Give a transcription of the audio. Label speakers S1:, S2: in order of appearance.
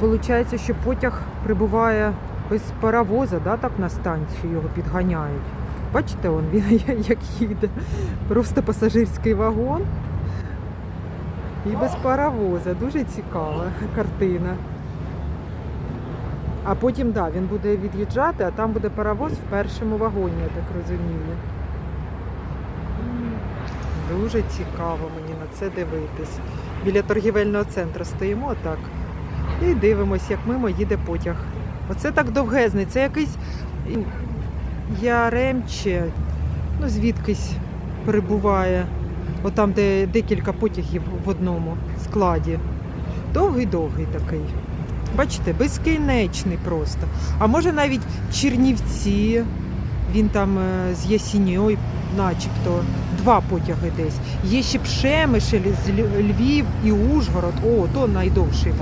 S1: виходить, що потяг прибуває без паровоза, да, так на станцію його підганяють. Бачите, он він як їде. Просто пасажирський вагон і без паровоза. Дуже цікава картина. А потім, да, він буде від'їжджати, а там буде паровоз в першому вагоні, я так розумію. Дуже цікаво мені на це дивитись. Біля торгівельного центру стоїмо так і дивимося, як мимо їде потяг. Оце так довгезний, це якийсь Яремче, ну звідкись прибуває. Отам, де декілька потягів в одному складі. Довгий-довгий такий. Бачите, безкінечний просто. А може навіть Чернівці, він там е, з Ясіньою, начебто, два потяги десь. Є ще Пшемишель, з Львів і Ужгород. О, то найдовший.